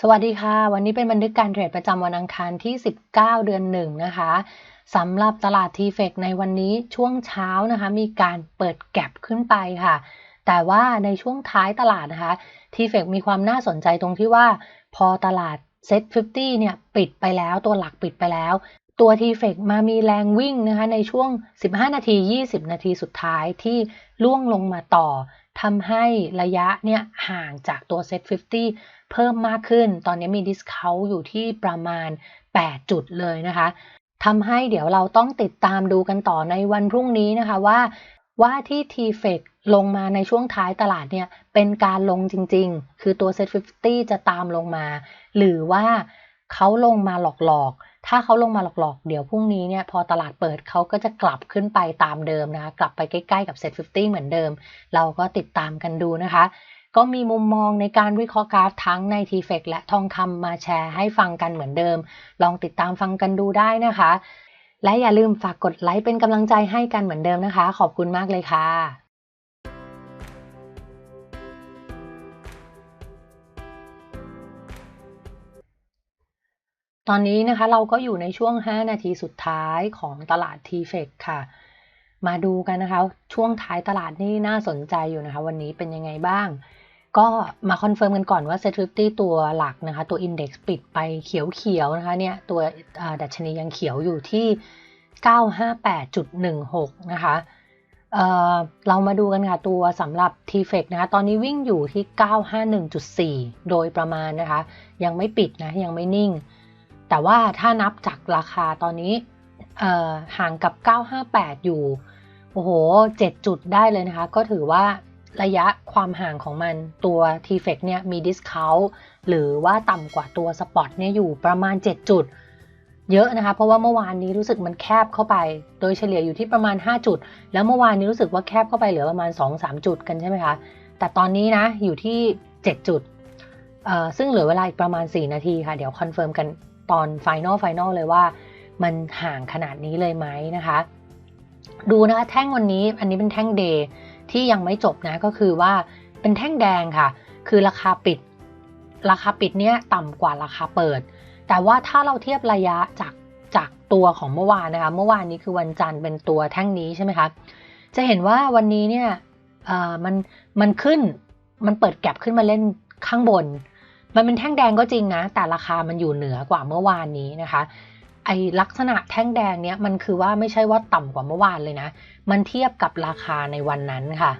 สวัสดีค่ะ วันนี้เป็นบันทึกการเทรดประจำวันอังคารที่ 19 เดือนหนึ่งนะคะสำหรับตลาดทีเฟกในวันนี้ช่วงเช้านะคะ มีการเปิดแก็บขึ้นไปค่ะ แต่ว่าในช่วงท้ายตลาดนะคะทีเฟกมีความน่าสนใจตรงที่ว่าพอตลาดเซ็ต50 เนี่ย ปิดไปแล้วตัวหลักปิดไปแล้ว ตัวทีเฟกมามีแรงวิ่งนะคะในช่วง 15 นาที 20 นาทีสุดท้ายที่ล่วงลงมาต่อ ทำให้ระยะเนี่ยห่างจากตัวเซ็ต50 เพิ่มมากขึ้น ตอนนี้มีดิสเคาอยู่ที่ประมาณ 8 จุดเลยนะคะทำให้เดี๋ยวเราต้องติดตามดูกันต่อในวันพรุ่งนี้นะคะว่า ว่าที่ t f e c ลงมาในช่วงท้ายตลาดเนี่ยเป็นการลงจริงๆ คือตัว Set 50 จะตามลงมา หรือว่าเขาลงมาหลอกๆ ถ้าเขาลงมาหลอกๆ เดี๋ยวพรุ่งนี้เนี่ยพอตลาดเปิดเขาก็จะกลับขึ้นไปตามเดิมนะคะ กลับไปใกล้ๆกับ Set 50เหมือนเดิม เราก็ติดตามกันดูนะคะ ก็มีมุมมองในการวิเคราะห์กราฟทั้งใน t f e c และทองคำมาแชร์ให้ฟังกันเหมือนเดิม ลองติดตามฟังกันดูได้นะคะ และอย่าลืมฝากกดไลค์เป็นกำลังใจให้กันเหมือนเดิมนะคะ ขอบคุณมากเลยค่ะ ตอนนี้นะคะเราก็อยู่ในช่วง 5 นาทีสุดท้ายของตลาด t f e c ค่ะ มาดูกันนะคะ ช่วงท้ายตลาดนี่น่าสนใจอยู่นะคะ วันนี้เป็นยังไงบ้าง ก็มาคอนเฟิร์มกันก่อนว่า Set 50ตัวหลักนะคะ ตัว Index ปิดไปเขียวๆนะคะเนี่ยตัวดัชนียังเขียวอยู่ที่ 958.16 นะคะเเรามาดูกันค่ะตัวสำหรับ t f e c นะคะตอนนี้วิ่งอยู่ที่ 951.4 โดยประมาณนะคะ ยังไม่ปิดนะยังไม่นิ่ง แต่ว่าถ้านับจากราคาตอนนี้ห่างกับ 958 อยู่ โอ้โห 7 จุดได้เลยนะคะ ก็ถือว่าระยะความห่างของมันตัว t f e c เนี่ยมี discount หรือว่าต่ำกว่าตัว Spot เนี่ยอยู่ประมาณ 7 จุด เยอะนะคะ เพราะว่าเมื่อวานนี้รู้สึกมันแคบเข้าไป โดยเฉลี่ยอยู่ที่ประมาณ 5 จุด แล้วเมื่อวานนี้รู้สึกว่าแคบเข้าไปเหลือประมาณ 2-3 จุดกันใช่ไหมคะ แต่ตอนนี้นะอยู่ที่ 7 จุดซึ่งเหลือเวลาอีกประมาณ 4 นาทีค่ะ เดี๋ยวคอนเฟิร์มกัน ตอนไฟนอลไฟนลเลยว่า มันห่างขนาดนี้เลยไหมนะคะ ดูนะคะแท่งวันนี้อันนี้เป็นแท่งเดย์ที่ยังไม่จบนะก็คือว่าเป็นแท่งแดงค่ะ คือราคาปิด ราคาปิดเนี้ยต่ำกว่าราคาเปิด แต่ว่าถ้าเราเทียบระยะจากจากตัวของเมื่อวานนะคะ เมื่อวานนี้คือวันจันทร์เป็นตัวแท่งนี้ใช่ไหมคะจะเห็นว่าวันนี้เนี่ยมันมันขึ้นมันเปิดแก็บขึ้นมาเล่นข้างบน มันเป็นแท่งแดงก็จริงนะ แต่ราคามันอยู่เหนือกว่าเมื่อวานนี้นะคะ ไอลักษณะแท่งแดงเนี้ยมันคือว่าไม่ใช่ว่าต่ำกว่าเมื่อวานเลยนะ มันเทียบกับราคาในวันนั้นค่ะ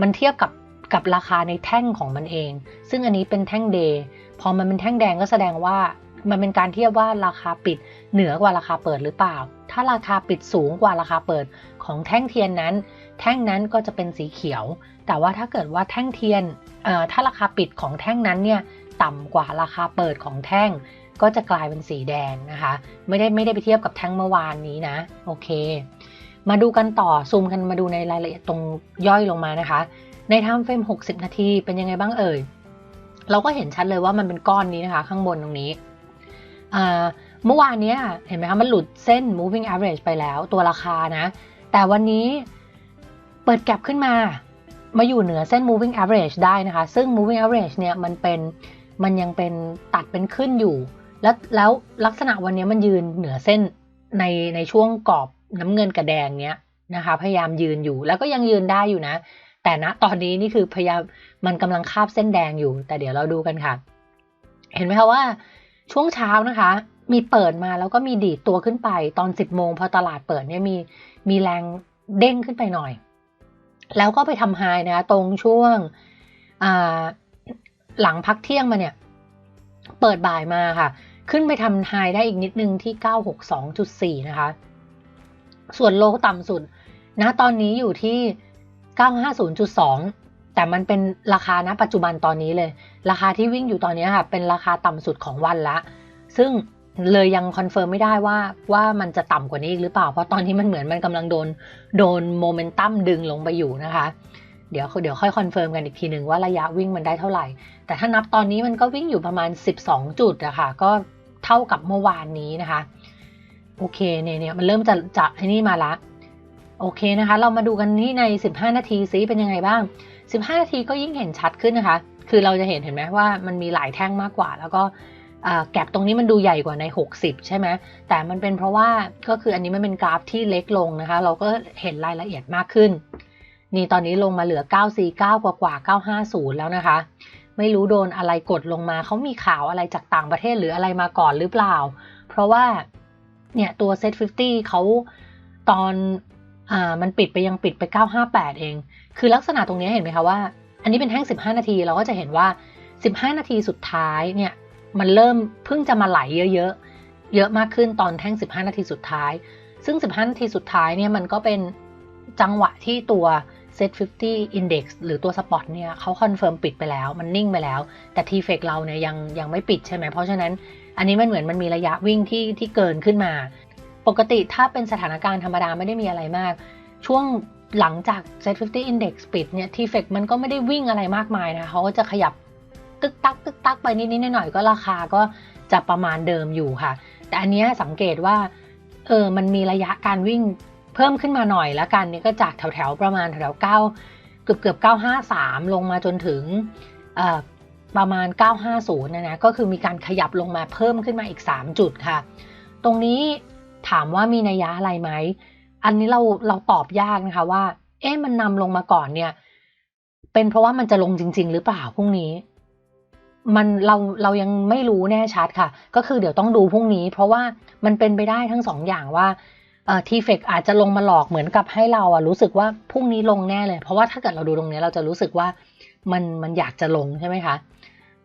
มันเทียบกับกับราคาในแท่งของมันเอง ซึ่งอันนี้เป็นแท่งเดย์พอมันเป็นแท่งแดงก็แสดงว่ามันเป็นการเทียบว่าราคาปิดเหนือกว่าราคาเปิดหรือเปล่า ถ้าราคาปิดสูงกว่าราคาเปิดของแท่งเทียนนั้น แท่งนั้นก็จะเป็นสีเขียว แต่ว่าถ้าเกิดว่าแท่งเทียนถ้าราคาปิดของแท่งนั้นเนี่ย ต่ำกว่าราคาเปิดของแท่ง ก็จะกลายเป็นสีแดงนะคะ ไม่ได้ไม่ได้ไปเทียบกับแท่งเมื่อวานนี้นะ โอเค มาดูกันต่อซูมกันมาดูในรายละเอียดตรงย่อยลงมานะคะ ในไทม์เฟรม 60 นาทีเป็นยังไงบ้างเอ่ย เราก็เห็นชัดเลยว่ามันเป็นก้อนนี้นะคะ ข้างบนตรงนี้เมื่อวานนี้เห็นไหมคะมันหลุดเส้น moving average ไปแล้วตัวราคานะ แต่วันนี้เปิดแก็บขึ้นมา มาอยู่เหนือเส้น moving average ได้นะคะ ซึ่ง moving average เนี่ยมันเป็น มันยังเป็นตัดเป็นขึ้นอยู่ แล้วแล้วลักษณะวันนี้มันยืนเหนือเส้นในในช่วงกรอบน้ำเงินกับแดงเนี้ยนะคะ พยายามยืนอยู่แล้วก็ยังยืนได้อยู่นะ แต่ณตอนนี้นี่คือพยายามมันกำลังคาบเส้นแดงอยู่ แต่เดี๋ยวเราดูกันค่ะ เห็นไหมคะว่าช่วงเช้านะคะ มีเปิดมาแล้วก็มีดีดตัวขึ้นไป ตอน 10โมงพอตลาดเปิดเนี่ยมีมีแรงเด้งขึ้นไปหน่อย แล้วก็ไปทำไฮนะคะตรงช่วง หลังพักเที่ยงมาเนี่ย เปิดบ่ายมาค่ะ ขึ้นไปทำไฮได้อีกนิดนึงที่ 962.4 นะคะ ส่วนโลต่ำสุดนะตอนนี้อยู่ที่ 950.2 แต่มันเป็นราคาณปัจจุบันตอนนี้เลย ราคาที่วิ่งอยู่ตอนนี้ค่ะ เป็นราคาต่ำสุดของวันละ ซึ่งเลยยังคอนเฟิร์มไม่ได้ว่าว่ามันจะต่ำกว่านี้หรือเปล่า เพราะตอนนี้มันเหมือนมันกำลังโดนโดนโมเมนตัมดึงลงไปอยู่นะคะ เดี๋ยวเดี๋ยวค่อยคอนเฟิร์มกันอีกทีหนึ่งว่าระยะวิ่งมันได้เท่าไหร่ แต่ถ้านับตอนนี้มันก็วิ่งอยู่ประมาณ 12 จุดอะคะ่ะ ก็เท่ากับเมื่อวานนี้นะคะ โอเคเนี่ยเนี่ยมันเริ่มจะจะที่นี่มาละ โอเคนะคะ เรามาดูกันที่ใน 15 นาทีซิเป็นยังไงบ้าง 15 นาทีก็ยิ่งเห็นชัดขึ้นนะคะ คือเราจะเห็นเห็นไหมว่ามันมีหลายแท่งมากกว่า แล้วก็แกลบตรงนี้มันดูใหญ่กว่าใน 60 ใช่ไหม แต่มันเป็นเพราะว่าก็คืออันนี้มันเป็นกราฟที่เล็กลงนะคะ เราก็เห็นรายละเอียดมากขึ้น นี่ตอนนี้ลงมาเหลือ 949 กว่ากว่า 950 แล้วนะคะ ไม่รู้โดนอะไรกดลงมาเขามีข่าวอะไรจากต่างประเทศหรืออะไรมาก่อนหรือเปล่า เพราะว่าเนี่ยตัว Set 50เขาตอนอ่ามันปิดไปยังปิดไป 958 เอง คือลักษณะตรงนี้เห็นไหมคะว่า อันนี้เป็นแท่ง 15 นาทีเราก็จะเห็นว่า 15 นาทีสุดท้ายเนี่ยมันเริ่มเพิ่งจะมาไหลเยอะๆ เยอะมากขึ้นตอนแท่ง 15 นาทีสุดท้าย ซึ่ง 15 นาทีสุดท้ายเนี่ยมันก็เป็นจังหวะที่ตัว Set 50 Index หรือตัวสปอตเนี่ยเขาคอนเฟิร์มปิดไปแล้ว มันนิ่งไปแล้ว แต่ t f e c เราเนี่ยยังยังไม่ปิดใช่ไหม เพราะฉะนั้นอันนี้มันเหมือนมันมีระยะวิ่งที่ที่เกินขึ้นมา ปกติถ้าเป็นสถานการณ์ธรรมดาไม่ได้มีอะไรมาก ช่วงหลังจาก Set 50 Index ปิดเนี่ย t f e c มันก็ไม่ได้วิ่งอะไรมากมายนะเขาก็จะขยับตึกตักตึกตักไปนิดๆหน่อยๆก็ราคาก็จะประมาณเดิมอยู่ค่ะ แต่อันนี้สังเกตว่าเออมันมีระยะการวิ่ง เพิ่มขึ้นมาหน่อยแล้วกันนี่ก็จากแถวๆประมาณแถวๆเก้าเกือบเกือบ953 ลงมาจนถึงประมาณ 950นะนะก็คือมีการขยับลงมาเพิ่มขึ้นมาอีก 3 จุดค่ะ ตรงนี้ถามว่ามีนัยยะอะไรไหม อันนี้เราเราตอบยากนะคะว่า เอ๊ะมันนำลงมาก่อนเนี่ย เป็นเพราะว่ามันจะลงจริง ๆ หรือเปล่าพรุ่งนี้ มันเราเรายังไม่รู้แน่ชัดค่ะ ก็คือเดี๋ยวต้องดูพรุ่งนี้ เพราะว่ามันเป็นไปได้ทั้งสองอย่างว่า ทีเฟกอาจจะลงมาหลอกเหมือนกับให้เราอะรู้สึกว่าพรุ่งนี้ลงแน่เลย เพราะว่าถ้าเกิดเราดูตรงนี้เราจะรู้สึกว่ามันมันอยากจะลงใช่ไหมคะ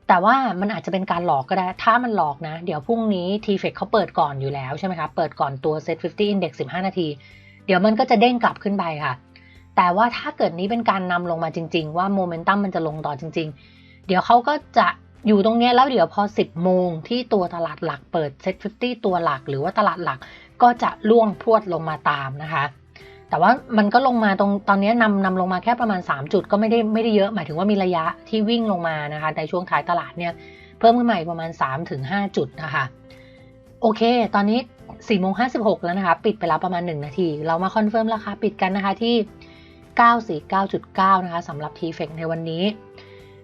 แต่ว่ามันอาจจะเป็นการหลอกก็ได้ ถ้ามันหลอกนะ เดี๋ยวพรุ่งนี้ทีเฟกเขาเปิดก่อนอยู่แล้วใช่ไหมคะ เปิดก่อนตัว Set 50 Index 15 นาที เดี๋ยวมันก็จะเด้งกลับขึ้นไปค่ะ แต่ว่าถ้าเกิดนี้เป็นการนำลงมาจริง ๆ ว่าโมเมนตัมมันจะลงต่อจริง ๆ เดี๋ยวเขาก็จะอยู่ตรงนี้แล้วเดี๋ยวพอ 10 โมงที่ตัวตลาดหลักเปิด Set 50 ตัวหลัก หรือว่าตลาดหลัก ก็จะล่วงพรวดลงมาตามนะคะ แต่ว่ามันก็ลงมาตรงตอนนี้นำนำลงมาแค่ประมาณ 3 จุดก็ไม่ได้ไม่ได้เยอะหมายถึงว่ามีระยะที่วิ่งลงมานะคะในช่วงท้ายตลาดเนี่ยเพิ่มขึ้นมาอีกประมาณ 3-5 จุดนะคะโอเค ตอนนี้4โมง56แล้วนะคะ ปิดไปแล้วประมาณ 1 นาที เรามาคอนเฟิร์มราคาปิดกันนะคะที่ 949.9 นะคะสำหรับ t f e c ในวันนี้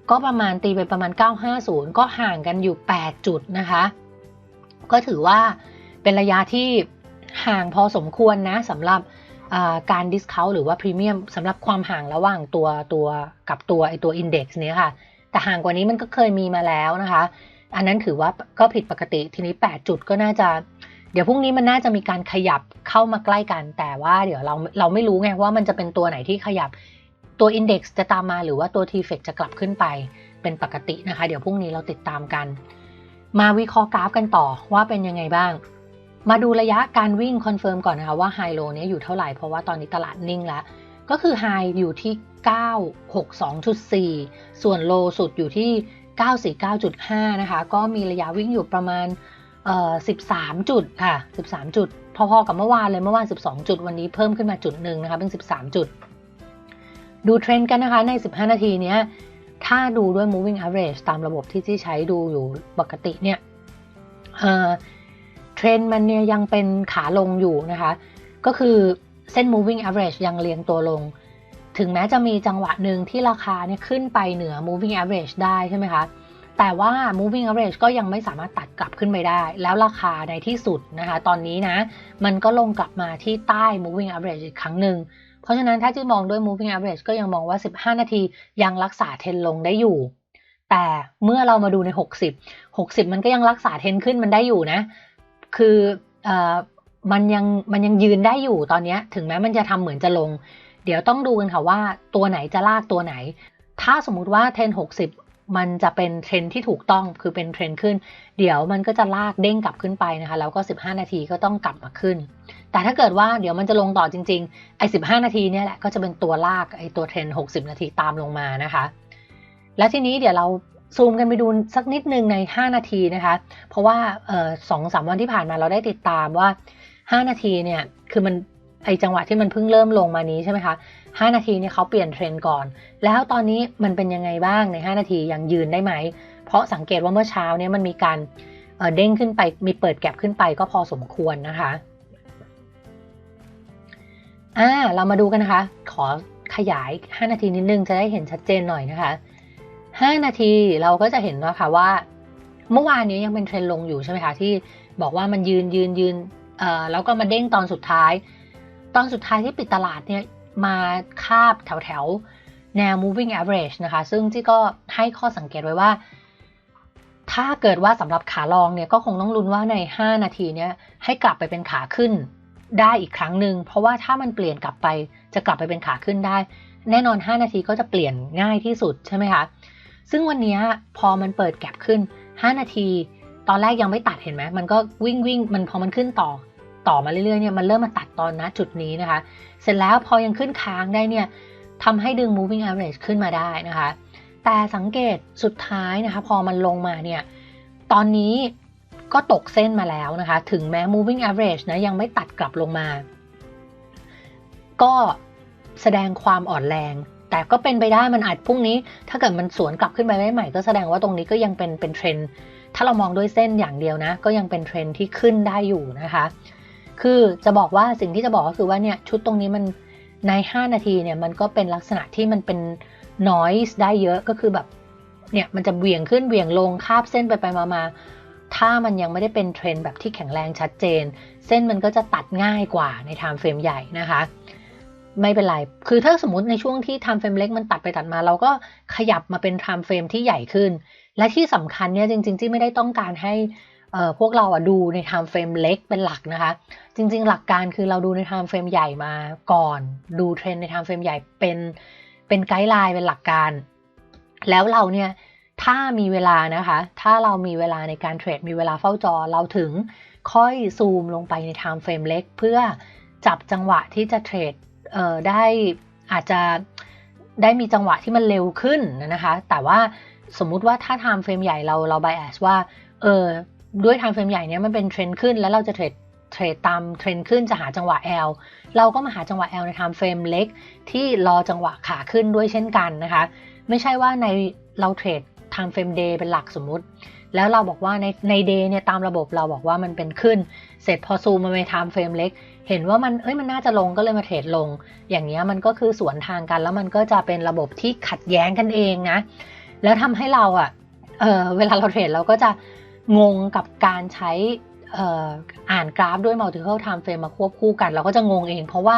ก็ประมาณตีไปประมาณ 950 ก็ห่างกันอยู่ 8 จุดนะคะ ก็ถือว่าเป็นระยะที่ ห่างพอสมควรนะสำหรับการดิสคาวหรือว่าพรีเมียมสำหรับความห่างระหว่างตัวตัวกับตัวไอตัวอินเด็กซ์เนี้ค่ะ แต่ห่างกว่านี้มันก็เคยมีมาแล้วนะคะ อันนั้นถือว่าก็ผิดปกติทีนี้ 8 จุดก็น่าจะ เดี๋ยวพรุ่งนี้มันน่าจะมีการขยับเข้ามาใกล้กัน แต่ว่าเดี๋ยวเราเราไม่รู้ไงว่ามันจะเป็นตัวไหนที่ขยับตัว Index จะตามมาหรือว่าตัว t f e c จะกลับขึ้นไปเป็นปกตินะคะ เดี๋ยวพรุ่งนี้เราติดตามกัน มาวิเคราะห์กราฟกันต่อว่าเป็นยังไงบ้าง มาดูระยะการวิ่งคอนเฟิร์มก่อนนะคะว่าไฮโลนี้อยู่เท่าไหร่ เพราะว่าตอนนี้ตลาดนิ่งแล้ว ก็คือไฮอยู่ที่ 962.4 ส่วนโลสุดอยู่ที่ 949.5 นะคะ ก็มีระยะวิ่งอยู่ประมาณเอ่อ13 จุดค่ะ 13 จุด พอๆกับเมื่อวานเลยเมื่อวาน 12 จุด วันนี้เพิ่มขึ้นมาจุดหนึ่งนะคะเป็น 13 จุด ดูเทรนด์กันนะคะใน 15 นาทีนี้ถ้าดูด้วย moving average ตามระบบที่ที่ใช้ดูอยู่ปกติเนี่ยเทรนด์มันเนี่ยยังเป็นขาลงอยู่นะคะ ก็คือเส้น moving average ยังเรียงตัวลง ถึงแม้จะมีจังหวะหนึ่งที่ราคาเนี่ยขึ้นไปเหนือ moving average ได้ใช่ไหมคะ แต่ว่า moving average ก็ยังไม่สามารถตัดกลับขึ้นไปได้ แล้วราคาในที่สุดนะคะ ตอนนี้นะ มันก็ลงกลับมาที่ใต้ moving average อีกครั้งหนึ่ง เพราะฉะนั้นถ้าที่มองด้วย moving average ก็ยังมองว่า 15 นาทียังรักษาเทนลงได้อยู่แต่เมื่อเรามาดูใน 60 60 มันก็ยังรักษาเทนขึ้นมันได้อยู่นะ คืออมันยังมันยังยืนได้อยู่ตอนนี้ถึงแม้มันจะทำเหมือนจะลง เดี๋ยวต้องดูกันค่ะว่าตัวไหนจะลากตัวไหน ถ้าสมมุติว่าเทรน60 มันจะเป็นเทรนที่ถูกต้องคือเป็นเทรนขึ้น เดี๋ยวมันก็จะลากเด้งกลับขึ้นไปนะคะแล้วก็ 15 นาทีก็ต้องกลับมาขึ้น แต่ถ้าเกิดว่าเดี๋ยวมันจะลงต่อจริงๆไอ้สินาทีเนี่ยแหละก็จะเป็นตัวลากไอ้ตัวเทรน60 นาทีตามลงมานะคะ และทีนี้เดี๋ยวเรา ซูมกันไปดูสักนิดหนึ่งใน 5 นาทีนะคะ เพราะว่าสองสามวันที่ผ่านมาเราได้ติดตามว่า 5 นาทีเนี่ยคือมันไอจังหวะที่มันเพิ่งเริ่มลงมานี้ใช่ไหมคะ 5 นาทีเนี่ยเขาเปลี่ยนเทรนก่อน แล้วตอนนี้มันเป็นยังไงบ้างใน 5 นาทียังยืนได้ไหม เพราะสังเกตว่าเมื่อเช้าเนี่ยมันมีการเด้งขึ้นไปมีเปิดแก็บขึ้นไปก็พอสมควรนะคะอ่าเรามาดูกันนะคะ ขอขยาย 5 นาทีนิดนึงจะได้เห็นชัดเจนหน่อยนะคะ 5 นาทีเราก็จะเห็นว่าค่ะว่า เมื่อวานนี้ยังเป็นเทรนลงอยู่ใช่ไหมคะที่บอกว่ามันยืนยืนยืนเอ่อแล้วก็มาเด้งตอนสุดท้าย ตอนสุดท้ายที่ปิดตลาดเนี่ยมาคาบแถวแถวแนว moving average นะคะ ซึ่งที่ก็ให้ข้อสังเกตไว้ว่า ถ้าเกิดว่าสำหรับขาลองเนี่ยก็คงต้องลุ้นว่าใน 5 นาทีเนี่ยให้กลับไปเป็นขาขึ้นได้อีกครั้งหนึ่งเพราะว่าถ้ามันเปลี่ยนกลับไปจะกลับไปเป็นขาขึ้นได้ แน่นอน 5 นาทีก็จะเปลี่ยนง่ายที่สุดใช่ไหมคะ ซึ่งวันนี้พอมันเปิดแก็บขึ้น 5 นาที ตอนแรกยังไม่ตัดเห็นไหมมันก็วิ่งวิ่งมันพอมันขึ้นต่อต่อมาเรื่อยๆเนี่ยมันเริ่มมาตัดตอนนะจุดนี้นะคะ เสร็จแล้วพอยังขึ้นค้างได้เนี่ยทำให้ดึง moving average ขึ้นมาได้นะคะ แต่สังเกตสุดท้ายนะคะ พอมันลงมาเนี่ยตอนนี้ก็ตกเส้นมาแล้วนะคะ ถึงแม้ moving average นะยังไม่ตัดกลับลงมา ก็แสดงความอ่อนแรง แต่ก็เป็นไปได้มันอาจพรุ่งนี้ ถ้าเกิดมันสวนกลับขึ้นไปไม่ใหม่ก็แสดงว่าตรงนี้ก็ยังเป็นเป็นเทรนถ้าเรามองด้วยเส้นอย่างเดียวนะ ก็ยังเป็นเทรนที่ขึ้นได้อยู่นะคะ คือจะบอกว่าสิ่งที่จะบอกก็คือว่าเนี่ยชุดตรงนี้มันใน 5 นาทีเนี่ยมันก็เป็นลักษณะที่มันเป็น noise ได้เยอะก็คือแบบเนี่ยมันจะเบี่ยงขึ้นเบี่ยงลงคาบเส้นไปไปมามาถ้ามันยังไม่ได้เป็นเทรนแบบที่แข็งแรงชัดเจน เส้นมันก็จะตัดง่ายกว่าในไทม์เฟรมใหญ่นะคะ ไม่เป็นไร คือถ้าสมมติในช่วงที่ไทม์เฟรมเล็กมันตัดไปตัดมา เราก็ขยับมาเป็นไทม์เฟรมที่ใหญ่ขึ้น และที่สำคัญเนี่ยจริงๆที่ไม่ได้ต้องการให้พวกเราอะดูในไทม์เฟรมเล็กเป็นหลักนะคะ จริง ๆ หลักการคือเราดูในไทม์เฟรมใหญ่มาก่อน ดูเทรนในไทม์เฟรมใหญ่เป็นเป็นไกด์ไลน์เป็นหลักการ แล้วเราเนี่ยถ้ามีเวลานะคะ ถ้าเรามีเวลาในการเทรดมีเวลาเฝ้าจอเราถึงค่อยซูมลงไปใน time frame เล็กเพื่อจับจังหวะที่จะเทรด ได้อาจจะได้มีจังหวะที่มันเร็วขึ้นนะคะ แต่ว่าสมมุติว่าถ้า time frame ใหญ่เราเรา bias ว่าเออด้วย time frame ใหญ่เนี้ยมันเป็นเทรนขึ้น แล้วเราจะเทรดเทรดตามเทรนขึ้นจะหาจังหวะ L เราก็มาหาจังหวะ L ใน time frame เล็ก ที่รอจังหวะขาขึ้นด้วยเช่นกันนะคะ ไม่ใช่ว่าในเราเทรด time frame day เป็นหลักสมมุติ แล้วเราบอกว่าในใน day เนี่ยตามระบบเราบอกว่ามันเป็นขึ้น เสร็จพอซูมมาใน time frame เล็ก เห็นว่ามันเอ้ยมันน่าจะลงก็เลยมาเทรดลง อย่างเงี้ยมันก็คือสวนทางกันแล้วมันก็จะเป็นระบบที่ขัดแย้งกันเองนะ แล้วทำให้เราอะ่ะเออเวลาเราเทรดเราก็จะงงกับการใช้อ่านกราฟด้วย multiple time frame มาควบคู่กัน เราก็จะงงเอง เพราะว่า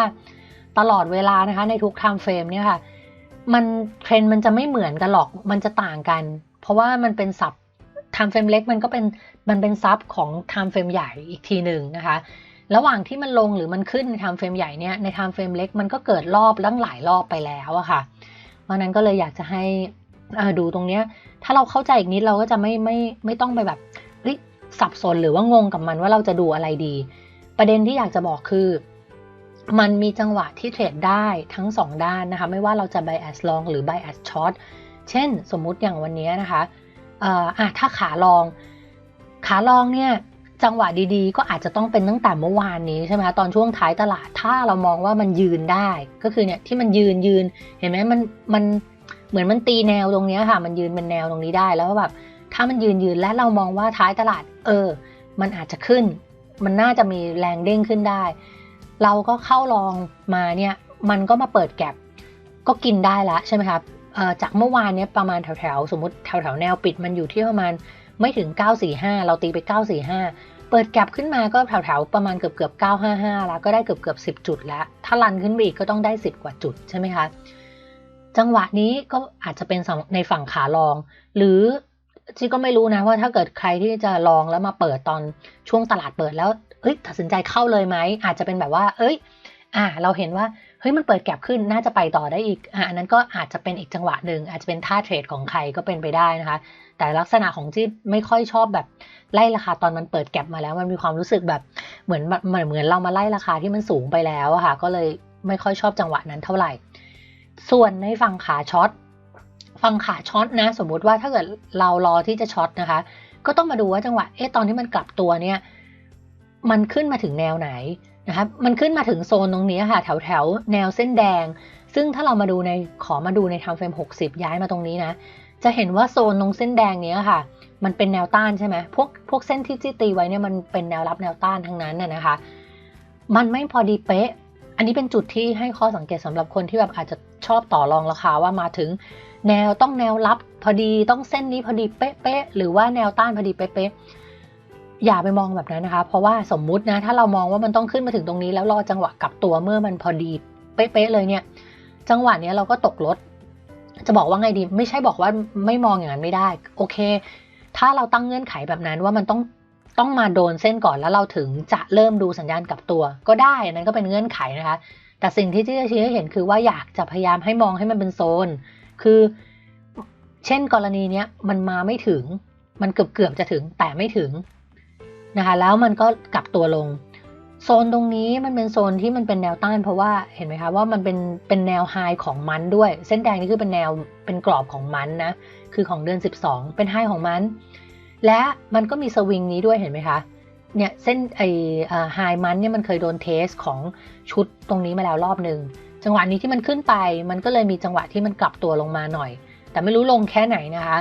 ตลอดเวลานะคะในทุก time frame เนี่ยค่ะมันเทรนมันจะไม่เหมือนกันหรอกมันจะต่างกัน เพราะว่ามันเป็นซับ time frame เล็กมันก็เป็นมันเป็นซับของ time frame ใหญ่อีกทีหนึ่งนะคะ ระหว่างที่มันลงหรือมันขึ้นใน time frame ใหญ่เนี่ยใน time frame เล็กมันก็เกิดรอบตั้งหลายรอบไปแล้วอะค่ะเพราะนั้นก็เลยอยากจะให้ดูตรงเนี้ยถ้าเราเข้าใจอีกนิดเราก็จะไม่ไม่ไม่ต้องไปแบบสับสนหรือว่างงกับมันว่าเราจะดูอะไรดี ประเด็นที่อยากจะบอกคือ มันมีจังหวะที่เทรดได้ทั้ง 2 ด้านนะคะ ไม่ว่าเราจะ bias long หรือ bias short เช่น สมมุติอย่างวันนี้นะคะอะถ้าขาลอง ขาลองเนี่ย จังหวะดีๆ ก็อาจจะต้องเป็นตั้งแต่เมื่อวานนี้ใช่ไหมคะตอนช่วงท้ายตลาดถ้าเรามองว่ามันยืนได้ ก็คือเนี่ยที่มันยืนยืนเห็นไหมมันมันเหมือนมันตีแนวตรงนี้ค่ะ มันยืนเป็นแนวตรงนี้ได้แล้วแบบถ้ามันยืนยืนและเรามองว่าท้ายตลาด เออ มันอาจจะขึ้น มันน่าจะมีแรงเด้งขึ้นได้ เราก็เข้าลองมาเนี่ยมันก็มาเปิดแก็บก็กินได้แล้วใช่ไหมครับจากเมื่อวานเนี้ยประมาณแถวๆสมมติแถวๆแนวปิดมันอยู่ที่ประมาณไม่ถึง 945 เราตีไป 945 เปิดแก็บขึ้นมาก็แถวๆประมาณเกือบเกือบ955 แล้วก็ได้เกือบเกือบ 10 จุดแล้ว ถ้ารันขึ้นไปอีกก็ต้องได้ 10 กว่าจุดใช่ไหมคะ จังหวะนี้ก็อาจจะเป็นในฝั่งขาลอง หรือที่ก็ไม่รู้นะว่าถ้าเกิดใครที่จะลองแล้วมาเปิดตอนช่วงตลาดเปิดแล้วเอ้ยตัดสินใจเข้าเลยไหมอาจจะเป็นแบบว่า เอ้ย อ่า เราเห็นว่า เฮ้ยมันเปิดแก็บขึ้นน่าจะไปต่อได้อีกอันนั้นก็อาจจะเป็นอีกจังหวะหนึ่งอาจจะเป็นท่าเทรดของใครก็เป็นไปได้นะคะ แต่ลักษณะของที่ไม่ค่อยชอบแบบไล่ราคาตอนมันเปิดแก็บมาแล้ว มันมีความรู้สึกแบบเหมือนเหมือนเหมือนเรามาไล่ราคาที่มันสูงไปแล้วอะค่ะ ก็เลยไม่ค่อยชอบจังหวะนั้นเท่าไหร่ ส่วนในฝั่งขาช็อตฟังขาช็อตนะ สมมุติว่าถ้าเกิดเรารอที่จะช็อตนะคะ ก็ต้องมาดูว่าจังหวะเอ๊ะตอนที่มันกลับตัวเนี่ย มันขึ้นมาถึงแนวไหน นะคะมันขึ้นมาถึงโซนตรงนี้ค่ะแถวแถวแนวเส้นแดง ซึ่งถ้าเรามาดูในขอมาดูในทำเฟรม 60 ย้ายมาตรงนี้นะ จะเห็นว่าโซนตรงเส้นแดงนี้ค่ะ มันเป็นแนวต้านใช่ไหมพวกพวกเส้นที่จี้ตีไว้เนี่ยมันเป็นแนวรับแนวต้านทั้งนั้นน่ะนะคะ มันไม่พอดีเป๊ะ อันนี้เป็นจุดที่ให้ข้อสังเกตสำหรับคนที่แบบอาจจะชอบต่อรองราคาว่ามาถึง แนวต้องแนวรับพอดีต้องเส้นนี้พอดีเป๊ะๆหรือว่าแนวต้านพอดีเป๊ะๆ อย่าไปมองแบบนั้นนะคะ เพราะว่าสมมุตินะ ถ้าเรามองว่ามันต้องขึ้นมาถึงตรงนี้ แล้วรอจังหวะกลับตัวเมื่อมันพอดีเป๊ะๆเลยเนี่ย จังหวะเนี้ยเราก็ตกรถ จะบอกว่าไงดี ไม่ใช่บอกว่าไม่มองอย่างนั้นไม่ได้ โอเค ถ้าเราตั้งเงื่อนไขแบบนั้นว่ามันต้องต้องมาโดนเส้นก่อนแล้วเราถึงจะเริ่มดูสัญญาณกลับตัว ก็ได้นั้นก็เป็นเงื่อนไขนะคะ แต่สิ่งที่ที่จะชี้ให้เห็นคือว่าอยากจะพยายามให้มองให้มันเป็นโซน คือ เช่นกรณีเนี้ยมันมาไม่ถึง มันเกือบเกือบจะถึงแต่ไม่ถึง นะคะแล้วมันก็กลับตัวลง โซนตรงนี้มันเป็นโซนที่มันเป็นแนวต้านเพราะว่าเห็นไหมคะว่ามันเป็นเป็นแนวไฮของมันด้วย เส้นแดงนี่คือเป็นแนวเป็นกรอบของมันนะคือของเดือน 12 เป็นไฮของมัน และมันก็มีสวิงนี้ด้วยเห็นไหมคะเนี่ยเส้นไอไฮมันเนี่ยมันเคยโดนเทสของชุดตรงนี้มาแล้วรอบหนึ่งจังหวะนี้ที่มันขึ้นไป มันก็เลยมีจังหวะที่มันกลับตัวลงมาหน่อย แต่ไม่รู้ลงแค่ไหนนะคะ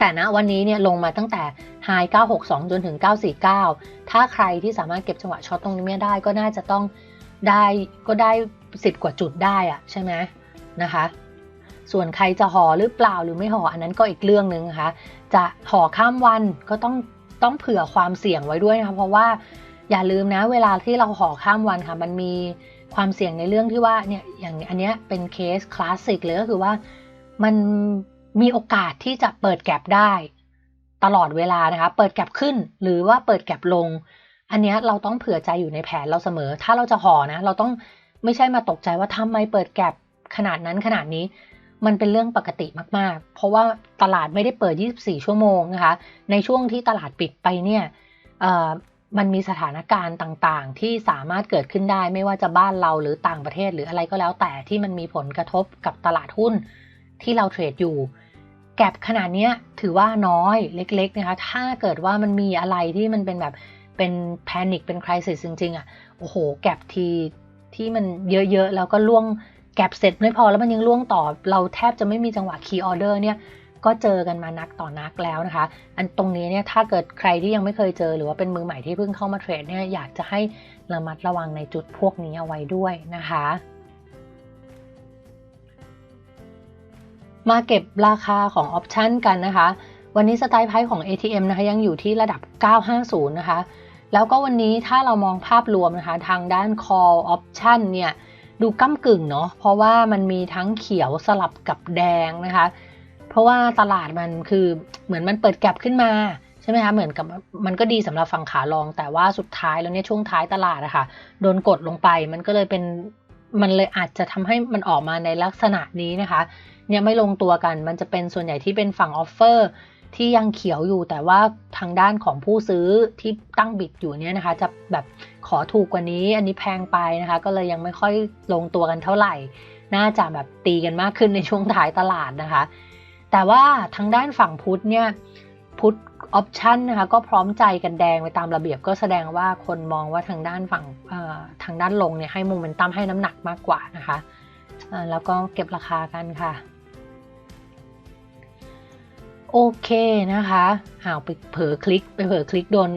แต่นะวันนี้เนี่ยลงมาตั้งแต่ไฮ962 จนถึง 949 ถ้าใครที่สามารถเก็บจังหวะช็อตตรงนี้ได้ก็น่าจะต้องได้ก็ได้สิบกว่าจุดได้อะใช่ไหมนะคะ ส่วนใครจะห่อหรือเปล่าหรือไม่ห่ออันนั้นก็อีกเรื่องหนึ่งนะคะ จะห่อข้ามวันก็ต้องต้องเผื่อความเสี่ยงไว้ด้วยนะคะเพราะว่าอย่าลืมนะเวลาที่เราห่อข้ามวันค่ะ มันมีความเสี่ยงในเรื่องที่ว่าเนี่ยอย่างอันเนี้ยเป็นเคสคลาสสิกเลยก็คือว่ามัน มีโอกาสที่จะเปิดแก็บได้ ตลอดเวลานะคะ เปิดแก็บขึ้นหรือว่าเปิดแก็บลง อันเนี้ยเราต้องเผื่อใจอยู่ในแผนเราเสมอ ถ้าเราจะห่อนะ เราต้องไม่ใช่มาตกใจว่าทำไมเปิดแก็บขนาดนั้นขนาดนี้ มันเป็นเรื่องปกติมากๆ เพราะว่าตลาดไม่ได้เปิด 24 ชั่วโมงนะคะ ในช่วงที่ตลาดปิดไปเนี่ยมันมีสถานการณ์ต่างๆ ที่สามารถเกิดขึ้นได้ไม่ว่าจะบ้านเราหรือต่างประเทศหรืออะไรก็แล้วแต่ที่มันมีผลกระทบกับตลาดหุ้นที่เราเทรดอยู่ แก็บขนาดนี้ถือว่าน้อยเล็กๆนะคะ ถ้าเกิดว่ามันมีอะไรที่มันเป็นแบบเป็นแพนิคเป็นคริสิสจริงๆอะ่ะโอ้โห แก็บทีที่มันเยอะๆ แล้วก็ล่วงแก็บเสร็จไม่พอแล้วมันยังล่วงต่อ เราแทบจะไม่มีจังหวะคีย์ออเดอร์เนี่ยก็เจอกันมานักต่อนักแล้วนะคะ อันตรงนี้เนี่ยถ้าเกิดใครที่ยังไม่เคยเจอ หรือว่าเป็นมือใหม่ที่เพิ่งเข้ามาเทรดเนี่ยอยากจะให้ระมัดระวังในจุดพวกนี้เอาไว้ด้วยนะคะ มาเก็บราคาของออปชันกันนะคะ วันนี้สไตล์ไพ่ของ ATM นะคะยังอยู่ที่ระดับ 950 นะคะ แล้วก็วันนี้ถ้าเรามองภาพรวมนะคะ ทางด้าน call option เนี่ยดูก้ากึ่งเนาะ เพราะว่ามันมีทั้งเขียวสลับกับแดงนะคะ เพราะว่าตลาดมันคือเหมือนมันเปิดแก็บขึ้นมาใช่ไหมคะ เหมือนกับมันก็ดีสำหรับฝั่งขาลอง แต่ว่าสุดท้ายแล้วเนี่ยช่วงท้ายตลาดอะคะ่ะโดนกดลงไป มันก็เลยเป็น มันเลยอาจจะทำให้มันออกมาในลักษณะนี้นะคะ เนี่ยไม่ลงตัวกัน มันจะเป็นส่วนใหญ่ที่เป็นฝั่งออฟเฟอร์ที่ยังเขียวอยู่แต่ว่าทางด้านของผู้ซื้อที่ตั้งบิดอยู่เนี่ยนะคะ จะแบบขอถูกกว่านี้ อันนี้แพงไปนะคะ ก็เลยยังไม่ค่อยลงตัวกันเท่าไหร่ น่าจะแบบตีกันมากขึ้นในช่วงท้ายตลาดนะคะ แต่ว่าทางด้านฝั่งพุทธเนี่ยพุทธออปชันนะคะก็พร้อมใจกันแดงไปตามระเบียบก็แสดงว่าคนมองว่าทางด้านฝั่งทางด้านลงเนี่ยให้โมเมนตัมให้น้ำหนักมากกว่านะคะแล้วก็เก็บราคากันค่ะ โอเคนะคะหาวไปเผลอคลิกไปเผลอคลิกโดน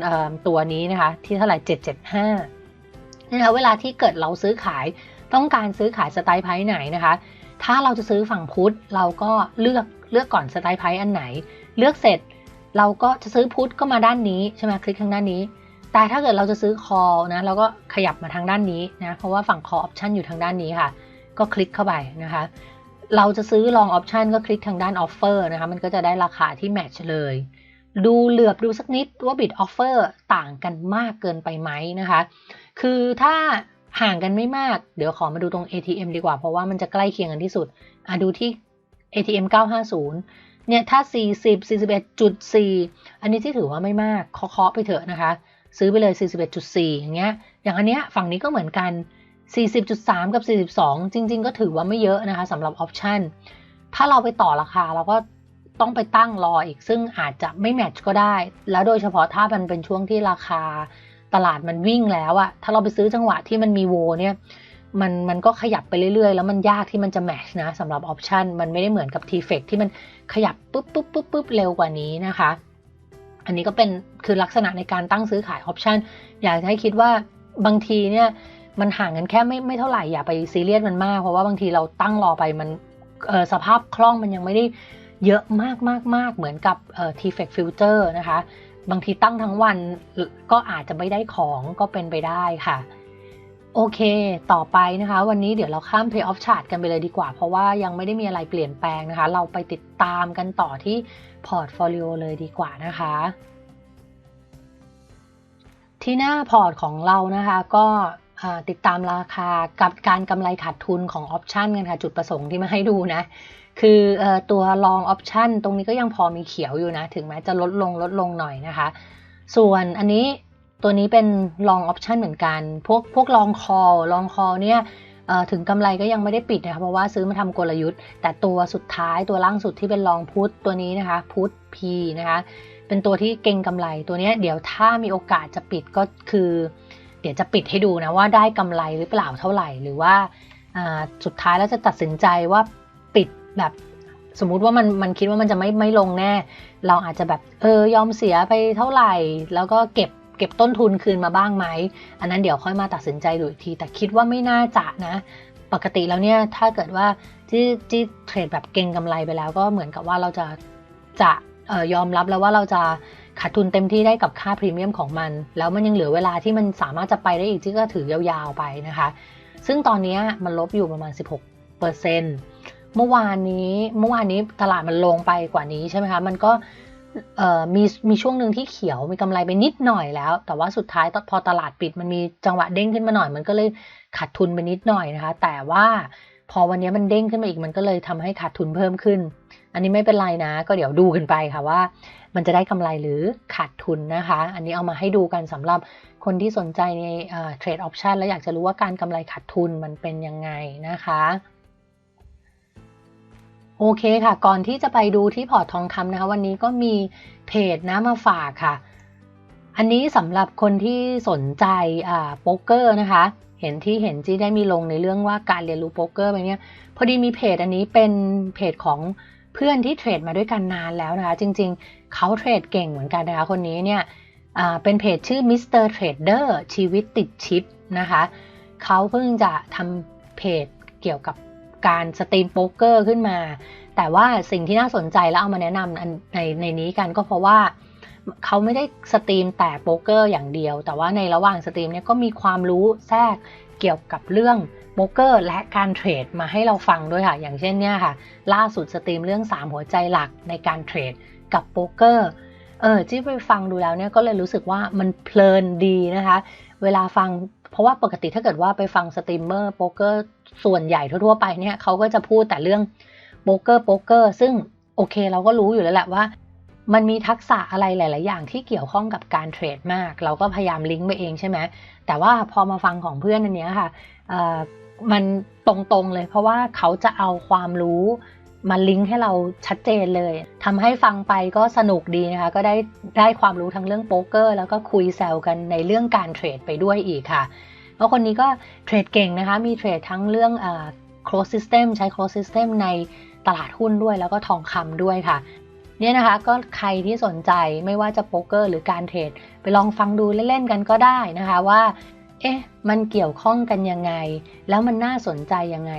ตัวนี้นะคะ ที่เท่าไหร่ 775นะคะเวลาที่เกิดเราซื้อขายต้องการซื้อขายสไตล์ไพ่ไหนนะคะ ถ้าเราจะซื้อฝั่งพุทธเราก็เลือกเลือกก่อนสไตล์ไพ่อันไหน เลือกเสร็จเราก็จะซื้อพุทธก็มาด้านนี้ใช่ไหมคลิกทางด้านนี้ แต่ถ้าเกิดเราจะซื้อคอนะเราก็ขยับมาทางด้านนี้นะเพราะว่าฝั่งคอออปชันอยู่ทางด้านนี้ค่ะ ก็คลิกเข้าไปนะคะ เราจะซื้อลองออปชันก็คลิกทางด้านออฟเฟอร์นะคะ มันก็จะได้ราคาที่แมทช์เลย ดูเหลือบดูสักนิดว่าบิดออฟเฟอร์ต่างกันมากเกินไปไหมนะคะ คือถ้าห่างกันไม่มาก เดี๋ยวขอมาดูตรง ATM ดีกว่า เพราะว่ามันจะใกล้เคียงกันที่สุดอะดูที่ ATM 950 เนี่ย ถ้า 40 41.4 อันนี้ที่ถือว่าไม่มากเคาะไปเถอะนะคะ ซื้อไปเลย 41.4 อย่างเงี้ย อย่างอันเนี้ยฝั่งนี้ก็เหมือนกัน 40.3 กับ 42 จริง ๆ ก็ถือว่าไม่เยอะนะคะสำหรับออปชันถ้าเราไปต่อราคาเราก็ต้องไปตั้งรออีก ซึ่งอาจจะไม่แมทช์ก็ได้ แล้วโดยเฉพาะถ้ามันเป็นช่วงที่ราคาตลาดมันวิ่งแล้วอะถ้าเราไปซื้อจังหวะที่มันมีโวเนี่ยมันมันก็ขยับไปเรื่อยๆ แล้วมันยากที่มันจะแมทช์นะสำหรับออปชันมันไม่ได้เหมือนกับ t f ฟ c ที่มันขยับปุ๊บปุ๊บปุ๊บปุ๊บเร็วกว่านี้นะคะ อันนี้ก็เป็นคือลักษณะในการตั้งซื้อขายออปชันอยากให้คิดว่าบางทีเนี่ย มันห่างกันแค่ไม่ไม่เท่าไหร่อย่าไปซีเรียสมันมาก เพราะว่าบางทีเราตั้งรอไปมันเออสภาพคล่องมันยังไม่ได้เยอะมากมากมากเหมือนกับเอ่อ T-Flex Filter นะคะ บางทีตั้งทั้งวันก็อาจจะไม่ได้ของก็เป็นไปได้ค่ะ โอเค ต่อไปนะคะ วันนี้เดี๋ยวเราข้าม Play Off Chart กันไปเลยดีกว่า เพราะว่ายังไม่ได้มีอะไรเปลี่ยนแปลงนะคะ เราไปติดตามกันต่อที่ Portfolio เลยดีกว่านะคะ ที่หน้าพอร์ตของเรานะคะก็ ติดตามราคากับการกำไรขาดทุนของออปชันกันค่ะ จุดประสงค์ที่มาให้ดูนะ คืออตัวลองออปชันตรงนี้ก็ยังพอมีเขียวอยู่นะ ถึงแม้จะลดลงลดลงหน่อยนะคะ ส่วนอันนี้ตัวนี้เป็นลองออปชันเหมือนกัน พวกพวกลองคอลองคอเนี่ยถึงกำไรก็ยังไม่ได้ปิดนะคะเพราะว่าซื้อมาทำกลยุทธ์ แต่ตัวสุดท้ายตัวล่างสุดที่เป็นลองพุทตัวนี้นะคะ พุทพีนะคะ เป็นตัวที่เก่งกำไรตัวนี้เดี๋ยวถ้ามีโอกาสจะปิดก็คือ เดี๋ยวจะปิดให้ดูนะว่าได้กำไรหรือเปล่าเท่าไหร่ หรือว่าสุดท้ายแล้วจะตัดสินใจว่าปิดแบบสมมุติว่ามันมันคิดว่ามันจะไม่ไม่ลงแน่ เราอาจจะแบบเออยอมเสียไปเท่าไหร่ แล้วก็เก็บเก็บต้นทุนคืนมาบ้างไหม อันนั้นเดี๋ยวค่อยมาตัดสินใจดูอีกที แต่คิดว่าไม่น่าจะนะ ปกติแล้วเนี่ยถ้าเกิดว่าที่ที่เทรดแบบเก่งกำไรไปแล้ว ก็เหมือนกับว่าเราจะจะยอมรับแล้วว่าเราจะ ขาดทุนเต็มที่ได้กับค่าพรีเมียมของมัน แล้วมันยังเหลือเวลาที่มันสามารถจะไปได้อีกที่ก็ถือยาวๆไปนะคะ ซึ่งตอนนี้มันลบอยู่ประมาณ 16เปอร์เซ็นต์เมื่อวานนี้เมื่อวานนี้ตลาดมันลงไปกว่านี้ใช่ไหมคะ มันก็มีมีช่วงหนึ่งที่เขียวมีกำไรไปนิดหน่อยแล้ว แต่ว่าสุดท้ายพอตลาดปิดมันมีจังหวะเด้งขึ้นมาหน่อย มันก็เลยขาดทุนไปนิดหน่อยนะคะ แต่ว่าพอวันนี้มันเด้งขึ้นมาอีกมันก็เลยทำให้ขาดทุนเพิ่มขึ้น อันนี้ไม่เป็นไรนะ ก็เดี๋ยวดูกันไปค่ะว่า มันจะได้กำไรหรือขาดทุนนะคะ อันนี้เอามาให้ดูกันสำหรับคนที่สนใจในเทรดออปชันแล้วอยากจะรู้ว่าการกำไรขาดทุนมันเป็นยังไงนะคะโอเคค่ะ ก่อนที่จะไปดูที่พอร์ตทองคำนะคะ วันนี้ก็มีเพจนะมาฝากค่ะ อันนี้สำหรับคนที่สนใจโป๊กเกอร์นะคะ เห็นที่เห็นที่ได้มีลงในเรื่องว่าการเรียนรู้โป๊กเกอร์ไปเนี่ยพอดีมีเพจอันนี้เป็นเพจของ เพื่อนที่เทรดมาด้วยกันนานแล้วนะคะ จริงๆ เขาเทรดเก่งเหมือนกันนะคะ คนนี้เนี่ยเป็นเพจชื่อ Mr. Trader ชีวิตติดชิปนะคะ เขาเพิ่งจะทำเพจเกี่ยวกับการสตรีมโป๊กเกอร์ขึ้นมา แต่ว่าสิ่งที่น่าสนใจแล้วเอามาแนะนำในในนี้กันก็เพราะว่าเขาไม่ได้สตรีมแต่โป๊กเกอร์อย่างเดียว แต่ว่าในระหว่างสตรีมเนี่ยก็มีความรู้แทรก เกี่ยวกับเรื่องโป๊กเกอร์และการเทรดมาให้เราฟังด้วยค่ะ อย่างเช่นเนี่ยค่ะ ล่าสุดสตรีมเรื่อง 3 หัวใจหลักในการเทรดกับโป๊กเกอร์ เออที่ไปฟังดูแล้วเนี่ยก็เลยรู้สึกว่ามันเพลินดีนะคะ เวลาฟังเพราะว่าปกติถ้าเกิดว่าไปฟังสตรีมเมอร์โป๊กเกอร์ส่วนใหญ่ทั่วๆไปเนี่ยเขาก็จะพูดแต่เรื่องโป๊กเกอร์โป๊กเกอร์ซึ่งโอเคเราก็รู้อยู่แล้วแหละว่ามันมีทักษะอะไรหลาย ๆ อย่างที่เกี่ยวข้องกับการเทรดมาก เราก็พยายามลิงก์ไปเองใช่ไหม แต่ว่าพอมาฟังของเพื่อนอันนี้ค่ะมันตรงๆเลย เพราะว่าเขาจะเอาความรู้มาลิงก์ให้เราชัดเจนเลยทำให้ฟังไปก็สนุกดีนะคะ ก็ได้ได้ความรู้ทั้งเรื่องโป๊กเกอร์ แล้วก็คุยแซวกันในเรื่องการเทรดไปด้วยอีกค่ะแล้วคนนี้ก็เทรดเก่งนะคะ มีเทรดทั้งเรื่อง close system ใช้ close system ในตลาดหุ้นด้วยแล้วก็ทองคำด้วยค่ะ เนี่ยนะคะก็ใครที่สนใจไม่ว่าจะโป๊กเกอร์หรือการเทรดไปลองฟังดูเล่นๆกันก็ได้นะคะว่า เอ๊ะมันเกี่ยวข้องกันยังไง แล้วมันน่าสนใจยังไง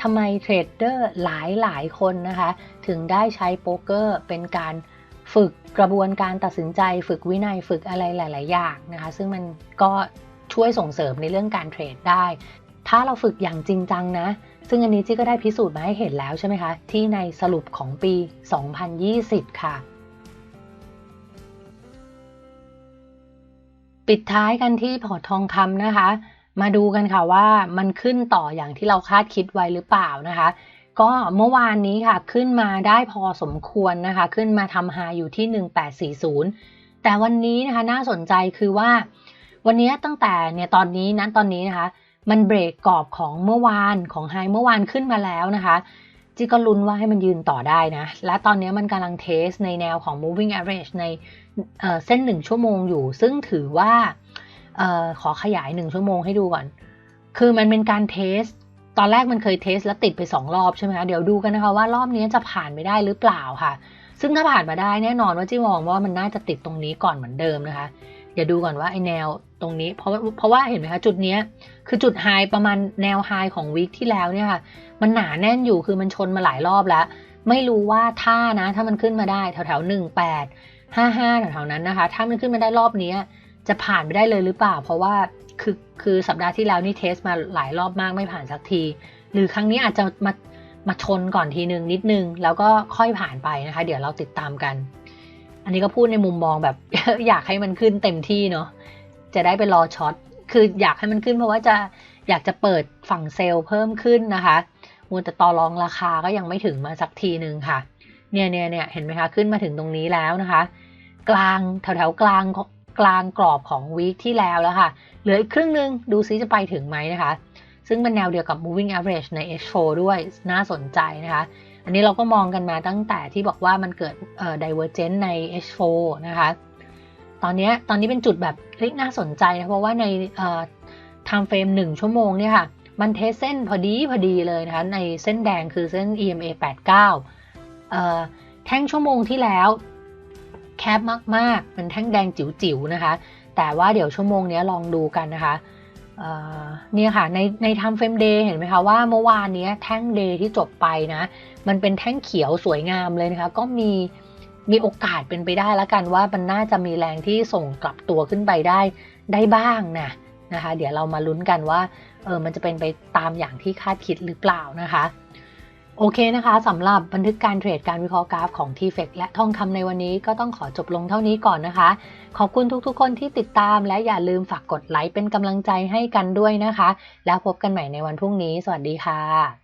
ทำไมเทรดเดอร์หลายหลายคนนะคะ ถึงได้ใช้โป๊กเกอร์เป็นการฝึกกระบวนการตัดสินใจ ฝึกวินัยฝึกอะไรหลาย ๆ อย่างนะคะ ซึ่งมันก็ช่วยส่งเสริมในเรื่องการเทรดได้ ถ้าเราฝึกอย่างจริงจังนะ ซึ่งอันนี้จี้ก็ได้พิสูจน์มาให้เห็นแล้วใช่ไหมคะ ที่ในสรุปของปี 2020 ค่ะ ปิดท้ายกันที่พอร์ตทองคำนะคะ มาดูกันค่ะว่ามันขึ้นต่ออย่างที่เราคาดคิดไว้หรือเปล่านะคะ ก็เมื่อวานนี้ค่ะขึ้นมาได้พอสมควรนะคะ ขึ้นมาทำไฮอยู่ที่ 1840 แต่วันนี้นะคะน่าสนใจคือว่าวันนี้ตั้งแต่เนี่ยตอนนี้นั้นตอนนี้นะคะ มันเบรกกรอบของเมื่อวานของไฮเมื่อวานขึ้นมาแล้วนะคะจิก็ลุ้นว่าให้มันยืนต่อได้นะ และตอนนี้มันกำลังเทสในแนวของ moving average ในเส้นหนึ่งชั่วโมงอยู่ ซึ่งถือว่าออขอขยายหนึ่งชั่วโมงให้ดูก่อน คือมันเป็นการเทส ตอนแรกมันเคยเทสแล้วติดไปสองรอบใช่ไหมคะ เดี๋ยวดูกันนะคะว่ารอบนี้จะผ่านไปได้หรือเปล่าค่ะ ซึ่งถ้าผ่านมาได้แน่นอนว่าจิมองว่ามันน่าจะติดตรงนี้ก่อนเหมือนเดิมนะคะ เดี๋ยวดูก่อนว่าไอแนว ตรงนี้ เพราะเพราะว่าเห็นไหมคะจุดนี้คือจุดไฮประมาณแนวไฮของวีคที่แล้วเนี่ยค่ะ มันหนาแน่นอยู่คือมันชนมาหลายรอบแล้ว ไม่รู้ว่าถ้านะ ถ้ามันขึ้นมาได้แถวแถวหนึ่งแปดห้าห้าแถวๆนั้นนะคะ ถ้ามันขึ้นมาได้รอบนี้จะผ่านไปได้เลยหรือเปล่า เพราะว่าคือคือสัปดาห์ที่แล้วนี่เทสมาหลายรอบมากไม่ผ่านสักที หรือครั้งนี้อาจจะมามาชนก่อนทีนึงนิดนึง แล้วก็ค่อยผ่านไปนะคะ เดี๋ยวเราติดตามกัน อันนี้ก็พูดในมุมมองแบบอยากให้มันขึ้นเต็มที่เนาะ จะได้ไปรอช็อต คืออยากให้มันขึ้นเพราะว่าจะอยากจะเปิดฝั่งเซลล์เพิ่มขึ้นนะคะมูลแต่ต่อรองราคาก็ยังไม่ถึงมาสักทีหนึ่งค่ะ เนี่ยเนี่ยเนี่ยเห็นไหมคะ ขึ้นมาถึงตรงนี้แล้วนะคะ กลางแถวแถวกลางกลางกรอบของวีคที่แล้วแล้วค่ะ เหลืออีกครึ่งหนึ่งดูซิจะไปถึงไหมนะคะ ซึ่งเป็นแนวเดียวกับ moving average ใน H4 ด้วยน่าสนใจนะคะ อันนี้เราก็มองกันมาตั้งแต่ที่บอกว่ามันเกิด divergence ใน H4 นะคะ ตอนนี้ตอนนี้เป็นจุดแบบเฮ้ยน่าสนใจนะเพราะว่าในเอ่อ time frame 1ชั่วโมงเนี่ยค่ะมันเทสเส้นพอดีพอดีเลยนะคะในเส้นแดงคือเส้น EMA 89เอ่อแท่งชั่วโมงที่แล้วแคบมากๆเป็นแท่งแดงจิ๋วๆนะคะ แต่ว่าเดี๋ยวชั่วโมงนี้ลองดูกันนะคะเนี่ยค่ะในใน time frame day เห็นไหมคะว่าเมื่อวานนี้แท่ง day ที่จบไปนะ มันเป็นแท่งเขียวสวยงามเลยนะคะ ก็มี มีโอกาสเป็นไปได้แล้วกันว่ามันน่าจะมีแรงที่ส่งกลับตัวขึ้นไปได้ได้บ้างนะนะคะ เดี๋ยวเรามาลุ้นกันว่าเออมันจะเป็นไปตามอย่างที่คาดคิดหรือเปล่านะคะโอเคนะคะสำหรับบันทึกการเทรดการวิเคราะห์กราฟของ t f e c และทองคำในวันนี้ก็ต้องขอจบลงเท่านี้ก่อนนะคะ ขอบคุณทุกๆคนที่ติดตามและอย่าลืมฝากกดไลค์เป็นกำลังใจให้กันด้วยนะคะ แล้วพบกันใหม่ในวันพรุ่งนี้ สวัสดีค่ะ